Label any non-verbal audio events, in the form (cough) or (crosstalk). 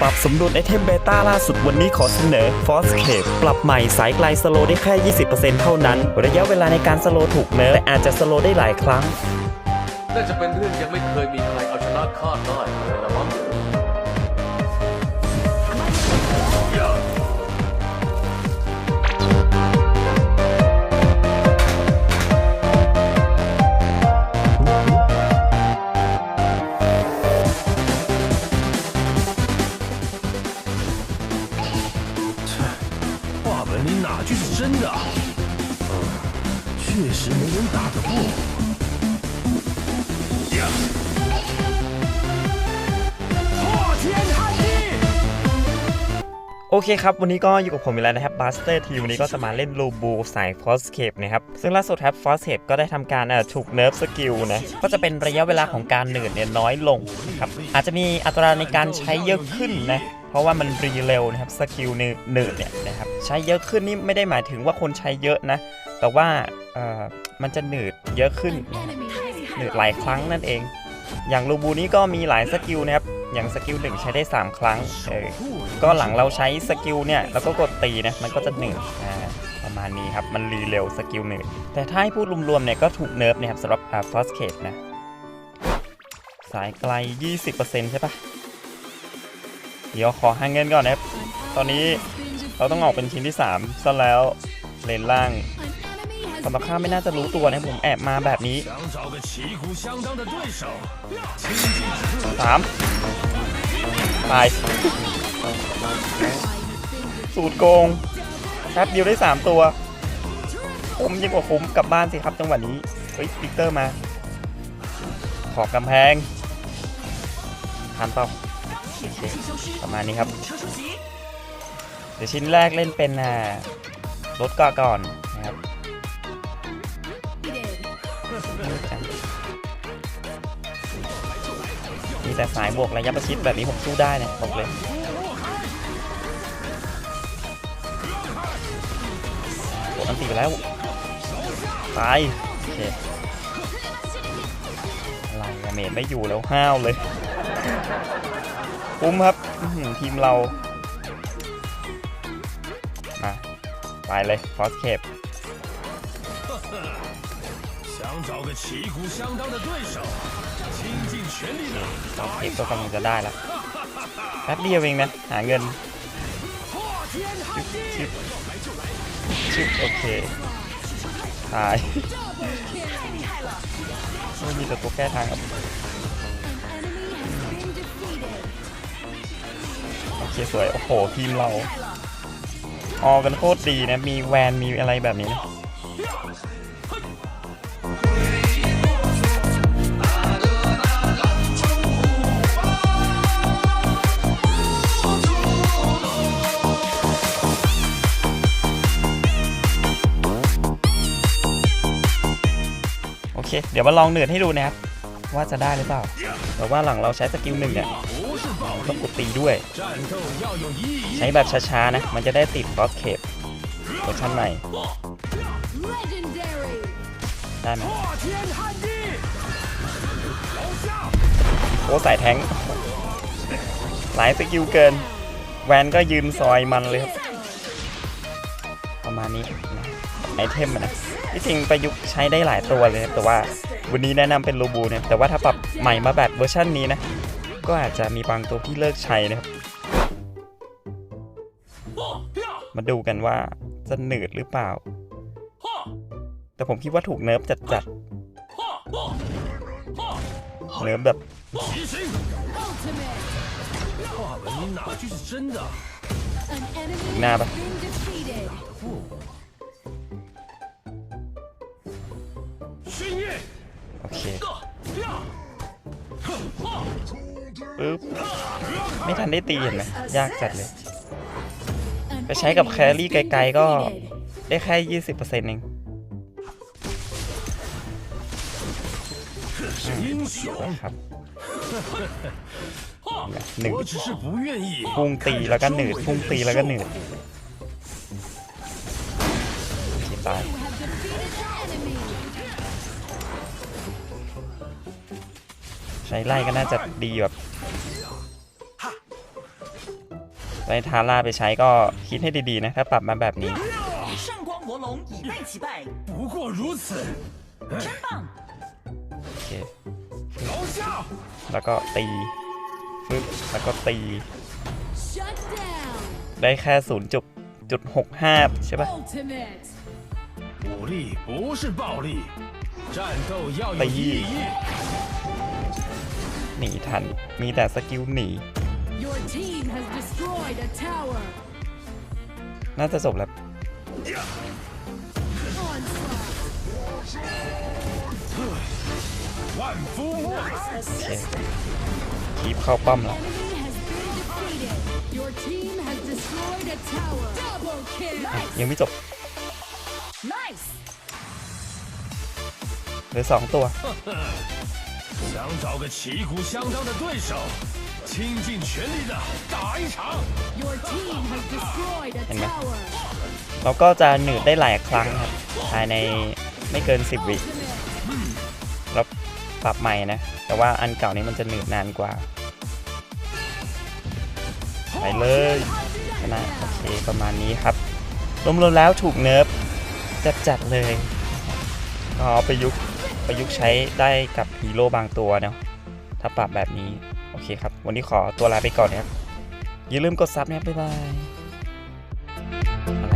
ปรับสมดุลไอเทมเบต้าล่าสุดวันนี้ขอเสนอ Force Cape ปรับใหม่สายไกลสโลได้แค่ 20%เท่านั้น ระยะเวลาในการสโลถูกเนิร์แต่อาจจะสโลได้หลายครั้ง น่าจะเป็นเรื่องยังไม่เคยมีใครเอาชนะข้าได้เลยนะมั้ง โอเคครับ วันนี้ก็อยู่กับผมอีกแล้วนะครับบัสเตอร์ทีวันนี้ก็จะมาเล่นโลบูสาย Force Cape นะครับ ซึ่งล่าสุดครับ Force Cape ก็ได้ทำการเอ่อถูกเนิร์ฟสกิลนะ ก็จะเป็นระยะเวลาของการหนืดเนี่ยน้อยลงนะครับ อาจจะมีอัตราในการใช้เยอะขึ้นนะ เพราะว่ามันรีเร็วนะครับสกิลหนืดเนี่ยนะครับใช้เยอะขึ้นนี่ไม่ได้หมายถึงว่าคนใช้เยอะนะ แต่ว่าเอ่อมันจะหนืดเยอะขึ้นหนืดหลายครั้งนั่นเอง อย่างลูบูนี้ก็มีหลายสกิลนะครับอย่างสกิลหนึ่งใช้ได้ 3 ครั้งเออก็หลังเราใช้สกิลเนี่ยแล้วก็กดตีนะมันก็จะหนึ่งอ่าประมาณนี้ครับ มันรีเร็วสกิลหนึ่งแต่ถ้าให้พูดรวมๆเนี่ยก็ถูกเนิร์ฟนะครับสำหรับฟอสเคทนะ สายไกล 20%ใช่ปะ เดี๋ยวขอห้งเงินก่อนนะคตอนนี้เราต้องออกเป็นชิ้นที่3ซะแล้วเลนล่างสำหรับข้าไม่น่าจะรู้ตัวนะผมแอบมาแบบนี้สามตายสูตรโกงแปบเดียวได้ 3 ตัวผมยิ่งกว่าคุ้มกลับบ้านสิครับจังหวะนี้ เฮ้ยปิเตอร์มา ขอบกำแพงทันเปล่า ประมาณนี้ครับ เดี๋ยวชิ้นแรกเล่นเป็นรถกาะก่อนนะครับมีแต่สายบวกระยะประชิดแบบนี้ผมสู้ได้นะบอกเลยโอ้อันตีไปแล้วตายโอเคอะไรเมดไม่อยู่แล้วห้าวเลย คุ้มครับอื้อหือทีมเรา มา ไปเลยฟอสเคป 想找个旗鼓相当的对手，倾尽全力的 ฟอสเคปก็กำลังจะได้ละแป๊บเดียวเองนะ หาเงิน ชึบชึบโอเค ตาย ไม่มีแต่ตัวแก้ทางครับ ขีสวย โอ้โหทีมเราออกันโคตรดีนะ มีแวนมีอะไรแบบนี้นะโอเค เดี๋ยวมาลองเนืดให้ดูนะครับ ว่าจะได้หรือเปล่าแต่ว่าหลังเราใช้สกิลหนึ่งเนี่ย ต้องกดตีด้วย ใช้แบบช้าๆนะ มันจะได้ติดบล็อกเข็บเวอร์ชันใหม่ได้ไหมโอ้สายแทงหลายสกิลเกิน แวนก็ยืนซอยมันเลยครับ ประมาณนี้นไอเทมนะที่จริงประยุกต์ใช้ได้หลายตัวเลย แต่ว่าวันนี้แนะนำเป็นโลบูเนี่ยแต่ว่าถ้าปรับใหม่มาแบบเวอร์ชันนี้นะ ก็อาจจะมีบางตัวที่เลิกใช้นะครับ มาดูกันว่าจะหนืดหรือเปล่า แต่ผมคิดว่าถูกเนิร์ฟจัดๆ เนิร์ฟแบบหน้าปะโอเค ปึ๊บไม่ทันได้ตีเห็นไหมยากจัดเลยไปใช้กับแครี่ไกลๆก็ได้แค่ยี่สิบเปอร์เซ็นต์เองครับหนึ่งพุ่งตีแล้วก็หนืดพุ่งตีแล้วก็หนืดตายใช้ไล่ก็น่าจะดีแบบ ไปทาร่าไปใช้ก็คิดให้ดีๆนะถ้าปรับมาแบบนี้โอเคแล้วก็ตีฟึบแล้วก็ตี ได้แค่ศูนย์จุดจุดหกห้าใช่ปะตีหนีทัน มีแต่สกิลหนี Your team has destroyed a tower. น่าจะจบแล้ว Onslaught. 万夫莫开。 โอเคคีบเข้าป้อมแล้ว Enemy has been defeated. Your team has destroyed a tower. Double kill. ยังไม่จบ Nice！ เหลือสองตัว 想找个旗鼓相当的对手， (laughs) 倾尽全力的打一场。 Your team has destroyed a ห็นไหม tower. เราก็จะหนืดได้หลายครั้งครับ ภายในไม่เกิน 10 วิ Ultimate. แล้วปรับใหม่นะ แต่ว่าอันเก่านี้มันจะหนืดนานกว่า ไปเลยชนะโอเคประมาณนี้ครับ รวมๆแล้วถูกเนิร์ฟจัดๆเลย ก็ประยุกต์ประยุกต์ใช้ได้กับฮีโร่บางตัวเนาะถ้าปรับแบบนี้ โอเคครับ วันนี้ขอตัวลาไปก่อนนะครับ อย่าลืมกดซับนะครับบ๊ายบาย